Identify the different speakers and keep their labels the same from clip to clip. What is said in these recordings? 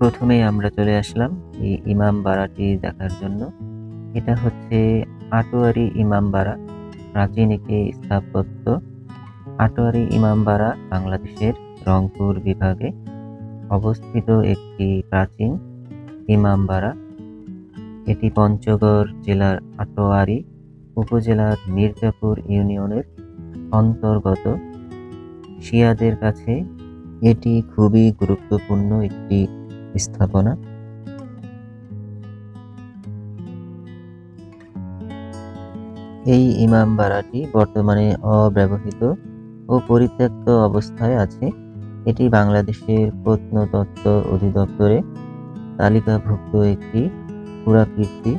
Speaker 1: প্রথমেই আমরা চলে আসলাম এই ইমাম বাড়াটি দেখার জন্য। এটা হচ্ছে আটোয়ারি ইমামবাড়া প্রাচীন একটি স্থাপত্য। আটোয়ারি ইমামবাড়া বাংলাদেশের রংপুর বিভাগে অবস্থিত একটি প্রাচীন ইমামবাড়া এটি পঞ্চগড় জেলার আটোয়ারি উপজেলার মির্জাপুর ইউনিয়নের অন্তর্গত। শিয়াদের কাছে এটি খুবই গুরুত্বপূর্ণ একটি স্থাপনা। এই ইমামবাড়াটি বর্তমানে অব্যবহৃত ও পরিত্যক্ত অবস্থায় আছে। এটি বাংলাদেশের প্রত্নতত্ত্ব অধিদপ্তরে তালিকাভুক্ত একটি পুরাকীর্তি।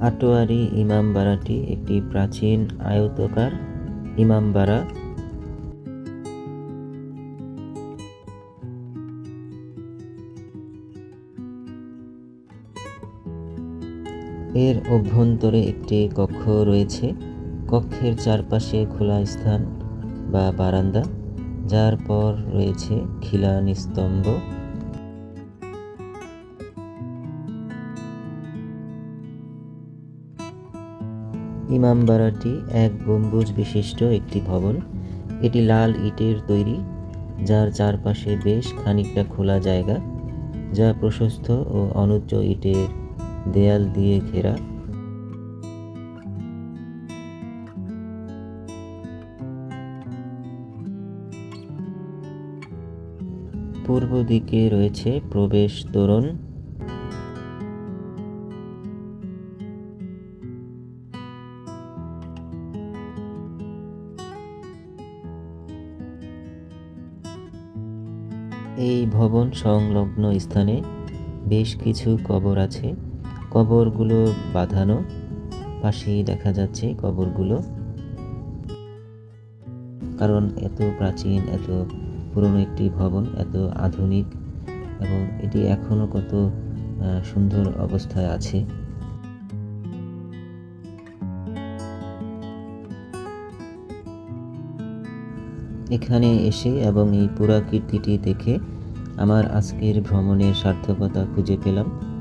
Speaker 1: আটোয়ারি ইমামবাড়াটি একটি প্রাচীন আয়তকার ইমাম ইমামবাড়া এর অভ্যন্তরে একটি কক্ষ রয়েছে। কক্ষের চারপাশে খোলা স্থান বা বারান্দা, যার পর রয়েছে খিলান স্তম্ভ ইমামবাড়াটি এক গম্বুজ বিশিষ্ট একটি ভবন। এটি লাল ইটের তৈরি, যার চারপাশে বেশ খানিকটা খোলা জায়গা, যা প্রশস্ত ও অনুচ্চ ইটের দেয়াল দিয়ে ঘেরা। পূর্ব দিকে রয়েছে প্রবেশ তোরণ এই ভবন সংলগ্ন স্থানে বেশ কিছু কবর আছে। কবরগুলো বাঁধানো। পাশেই দেখা যাচ্ছে কবরগুলো। কারণ এত প্রাচীন, এত পুরনো একটি ভবন, এত আধুনিক এবং এটি এখনও কত সুন্দর অবস্থায় আছে। এখানে এসে এবং এই পুরাকীর্তিটি দেখে আমার আজকের ভ্রমণের সার্থকতা খুঁজে পেলাম।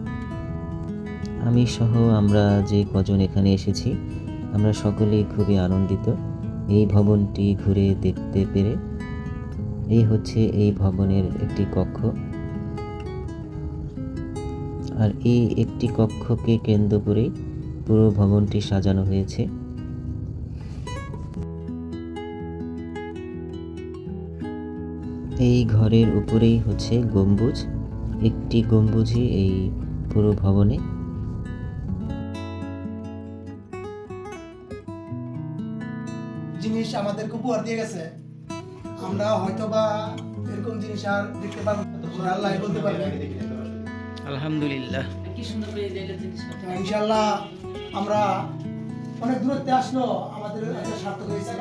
Speaker 1: আমি সহ আমরা যে কজন এখানে এসেছি, আমরা সকলেই খুবই আনন্দিত। এই ভবনটি ঘুরে দেখতে পেরে এই হচ্ছে এই ভবনের একটি কক্ষ। আর এই একটি কক্ষকে কেন্দ্র করেই পুরো ভবনটি সাজানো হয়েছে। এই ঘরের উপরেই হচ্ছে গম্বুজ। একটি গম্বুজই এই পুরো ভবনে
Speaker 2: আমাদেরকে উপহার দিয়ে গেছে। আমরা হয়তো বা এরকম জিনিস আর দেখতে পাবো না। আল্লাহ বলতে পারবে।
Speaker 3: আলহামদুলিল্লাহ।
Speaker 2: তো ইনশাল্লাহ আমরা অনেক দূরত্বে আসলো আমাদের একটা সার্থক হয়েছে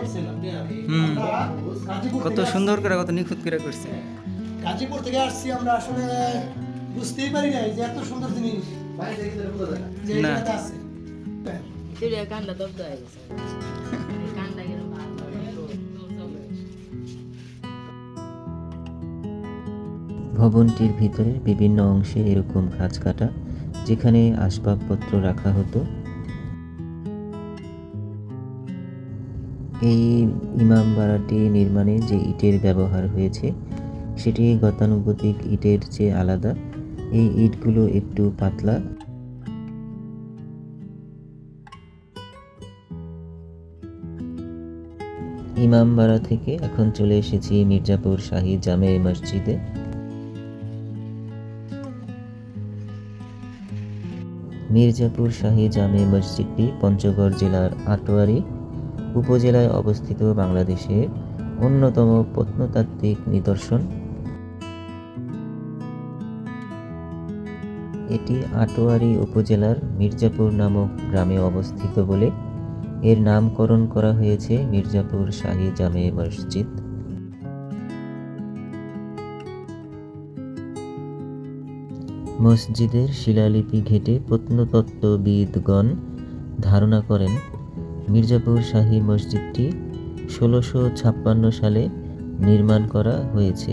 Speaker 3: কত সুন্দর করে কত নিখুঁত করে করছে।
Speaker 2: গাজীপুর থেকে আসছি আমরা আসলে বুঝতেই পারি নাই যে এত সুন্দর জিনিস। যে আছে।
Speaker 1: ভবনটির ভিতরে বিভিন্ন অংশে এরকম খাঁজ কাটা, যেখানে আসবাবপত্র রাখা হতো। এই ইমামবাড়াটি নির্মাণে যে ইটের ব্যবহার হয়েছে, সেটি গতানুগতিক ইটের চেয়ে আলাদা। এই ইটগুলো একটু পাতলা। ইমামবাড়া থেকে এখন চলে এসেছি মির্জাপুর শাহী জামে মসজিদে। মির্জাপুর শাহী জামে মসজিদটি পঞ্চগড় জেলার আটোয়ারি উপজেলায় অবস্থিত বাংলাদেশের অন্যতম প্রত্নতাত্ত্বিক নিদর্শন। এটি আটোয়ারি উপজেলার মির্জাপুর নামক গ্রামে অবস্থিত বলে এর নামকরণ করা হয়েছে মির্জাপুর শাহী জামে মসজিদ। মসজিদের শিলালিপি ঘেটে প্রত্নতত্ত্ববিদগণ ধারণা করেন, মির্জাপুর শাহী মসজিদটি ষোলোশো ছাপ্পান্ন সালে নির্মাণ করা হয়েছে।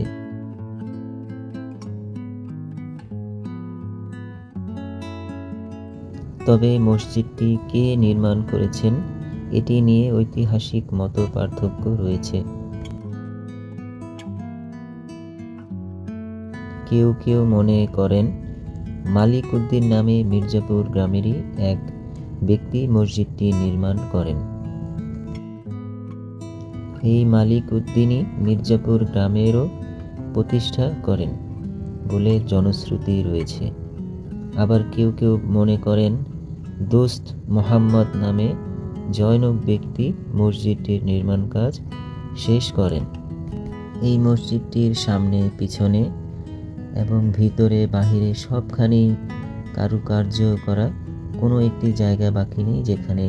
Speaker 1: তবে মসজিদটি কে নির্মাণ করেছেন, এটি নিয়ে ঐতিহাসিক মত পার্থক্য রয়েছে। কেউ কেউ মনে করেন মালিক উদ্দিন নামে মির্জাপুর গ্রামেরই এক ব্যক্তি মসজিদটি নির্মাণ করেন। এই মালিক উদ্দিনই মির্জাপুর গ্রামেরও প্রতিষ্ঠা করেন বলে জনশ্রুতি রয়েছে। আবার কেউ কেউ মনে করেন, দোস্ত মোহাম্মদ নামে জৈনক ব্যক্তি মসজিদটির নির্মাণ কাজ শেষ করেন। এই মসজিদটির সামনে পিছনে এবং ভিতরে বাহিরে সবখানেই কারুকার্য করা কোনো একটি জায়গা বাকি নেই যেখানে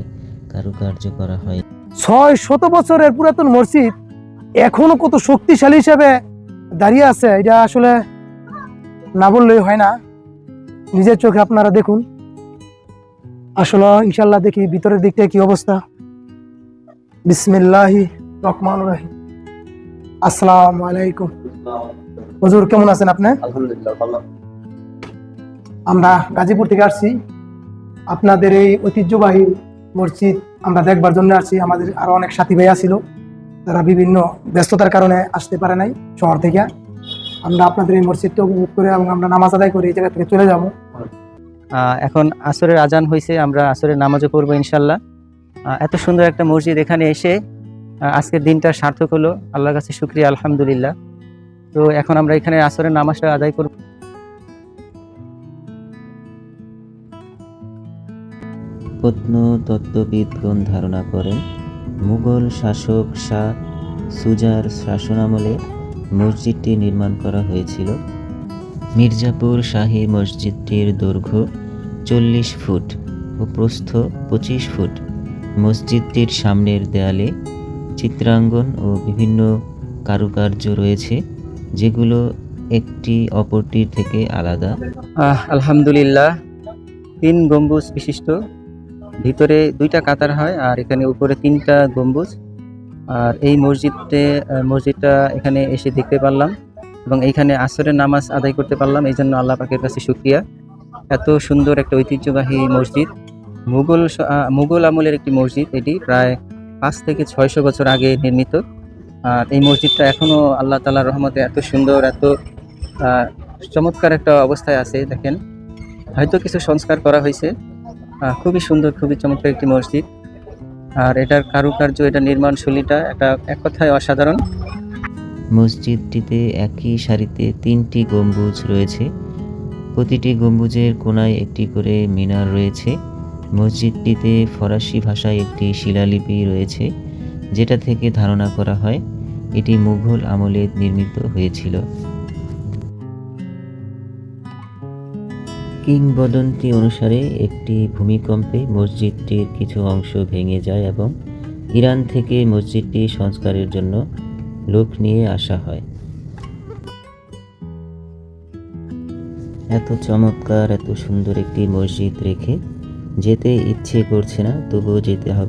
Speaker 1: কারুকার্য করা হয়।
Speaker 2: ছয় শত বছরের পুরাতন মসজিদ এখনও কত শক্তিশালী হিসাবে দাঁড়িয়ে আছে, এটা আসলে না বললেই হয় না। নিজের চোখে আপনারা দেখুন। আসলে ইনশাল্লাহ দেখি ভিতরের দিকটা কি অবস্থা। বিসমিল্লাহি রহমান রহিম। আসসালামু আলাইকুম। হুজুর কেমন আছেন আপনি?
Speaker 4: আলহামদুলিল্লাহ ভালো।
Speaker 2: আমরা গাজীপুর থেকে আসছি। আপনাদের এই ঐতিহ্যবাহী মসজিদ আমরা দেখবার জন্য আসছি। আমাদের আরও অনেক সাথী ভাইয়া ছিল। তারা বিভিন্ন ব্যস্ততার কারণে আসতে পারে নাই শহর থেকে। আমরা আপনাদের এই মসজিদটা উপভোগ করে এবং আমরা নামাজ আদায় করে এই জায়গা থেকে চলে যাব।
Speaker 3: আহ, এখন আসরের আজান হয়েছে আমরা আসরের নামাজও পড়ব ইনশাল্লাহ এত সুন্দর একটা মসজিদ এখানে এসে আজকের দিনটা সার্থক হলো। আল্লাহর কাছে শুক্রিয়া আলহামদুলিল্লাহ। তো এখন আমরা এখানে আসরের নামাজটা আদায় করব।
Speaker 1: প্রত্নতত্ত্ববিদগণ ধারণা করেন, মুঘল শাসক শাহ সুজার শাসনামলে মসজিদটি নির্মাণ করা হয়েছিল। মির্জাপুর শাহী মসজিদটির দৈর্ঘ্য চল্লিশ ফুট ও প্রস্থ পঁচিশ ফুট। মসজিদটির সামনের দেয়ালে চিত্রাঙ্গন ও বিভিন্ন কারুকার্য রয়েছে। যেগুলো একটি অপরটির থেকে আলাদা।
Speaker 3: আলহামদুলিল্লাহ। তিন গম্বুজ বিশিষ্ট। ভিতরে দুইটা কাতার হয় আর এখানে উপরে তিনটা গম্বুজ। আর এই মসজিদে মসজিদটা এখানে এসে দেখতে পারলাম এবং এইখানে আসরের নামাজ আদায় করতে পারলাম। এই জন্য আল্লাহ পাকের কাছে শুক্রিয়া। এত সুন্দর একটা ঐতিহ্যবাহী মসজিদ। মুঘল মুঘল আমলের একটি মসজিদ এটি। প্রায় পাঁচ থেকে ছয়শো বছর আগে নির্মিত। এই মসজিদটা এখনও আল্লাহ তালার রহমতে এত সুন্দর, এত চমৎকার একটা অবস্থায় আছে, দেখেন। হয়তো কিছু সংস্কার করা হয়েছে। খুবই সুন্দর, খুবই চমৎকার একটি মসজিদ। আর এটার কারুকার্য, এটা নির্মাণ শৈলীটা একটা এক কথায় অসাধারণ।
Speaker 1: মসজিদটিতে একই সারিতে তিনটি গম্বুজ রয়েছে। প্রতিটি গম্বুজের কোনায় একটি করে মিনার রয়েছে। মসজিদটিতে ফরাসি ভাষায় একটি শিলালিপি রয়েছে। যেটা থেকে ধারণা করা হয়, এটি মুঘল আমলে নির্মিত হয়েছিল। কিংবদন্তি অনুসারে, একটি ভূমিকম্পে মসজিদটির কিছু অংশ ভেঙে যায় এবং ইরান থেকে মসজিদটি সংস্কারের জন্য লোক নিয়ে আসা হয়। এত চমৎকার, এত সুন্দর একটি মসজিদ রেখে যেতে ইচ্ছে করছে না, তবুও যেতে হবে।